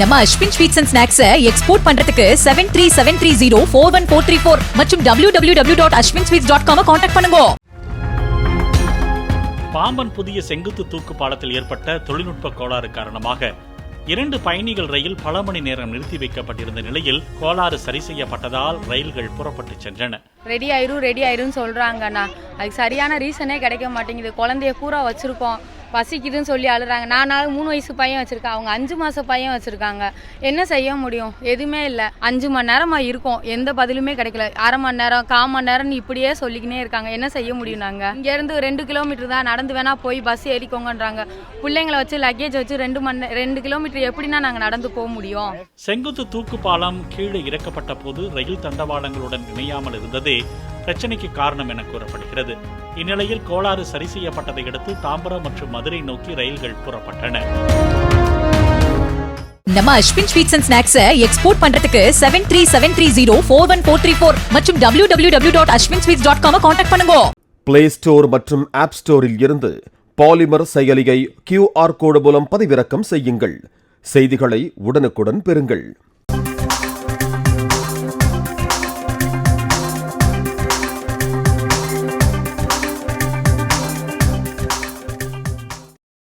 நம்ம Aswin sweets and snacks export பண்றதுக்கு seven three seven three zero four one four three four மற்றும் W W W dot Aswin sweets dot com contact பண்ணுங்க. பாம்பன் புதிய செங்குத்து தூக்கு பாலத்தில் ஏற்பட்ட தொழில்நுட்ப கோளாறு காரணமாக இரண்டு பயணிகள் ரயில் பல மணி நேரம் நிறுத்தி வைக்கப்பட்டிருந்த நிலையில் கோளாறு சரி செய்யப்பட்டதால் ரயில்கள் புறப்பட்டுச் சென்றன. ரெடி ஆயிரும் ரெடி ஆயிரும்னு சொல்கிறாங்கண்ணா அதுக்கு சரியான ரீசனே கிடைக்க மாட்டேங்குது. குழந்தைய பூரா வச்சுருக்கோம். பசிக்குதுன்னு சொல்லி அழுறாங்க. நான் நாலு மூணு வயசு பையன் வச்சுருக்கேன். அவங்க அஞ்சு மாதம் பையன் வச்சுருக்காங்க. என்ன செய்ய முடியும்? எதுவுமே இல்லை. அஞ்சு மணி நேரமாக இருக்கோம். எந்த பதிலுமே கிடைக்கல. அரை மணி நேரம் கால் மணி நேரம்னு இப்படியே சொல்லிக்கினே இருக்காங்க. என்ன செய்ய முடியும் நாங்கள் இங்கேருந்து ரெண்டு கிலோமீட்டர் தான் நடந்து வேணால் போய் பஸ் ஏறிக்கோங்கன்றாங்க. பிள்ளைங்களை வச்சு லக்கேஜ் வச்சு ரெண்டு மணி ரெண்டு கிலோமீட்டர் எப்படின்னா நாங்கள் நடந்து போக முடியும். செங்குத்து தூக்கு பாலம் கீழே இறக்கப்பட்ட போது ரயில் தண்டவாளங்களுடன் இணையாமல் இருந்ததே பிரச்சனைக்கு காரணம் என கூறப்படுகிறது. இந்நிலையில் கோளாறு சரி செய்யப்பட்டதை அடுத்து தாம்பரம் மற்றும் மதுரை நோக்கி ரயில்கள் புறப்பட்டன. நம்ம Aswin sweets and snacks export பண்றதுக்கு seven three seven three zero four one four three four மற்றும் W W W dot Aswin sweets dot com contact பண்ணுங்க. பிளே ஸ்டோர் மற்றும் ஆப் ஸ்டோரில் இருந்து பாலிமர் செயலியை கியூஆர் கோடு மூலம் பதிவிறக்கம் செய்யுங்கள். செய்திகளை உடனுக்குடன் பெறுங்கள்.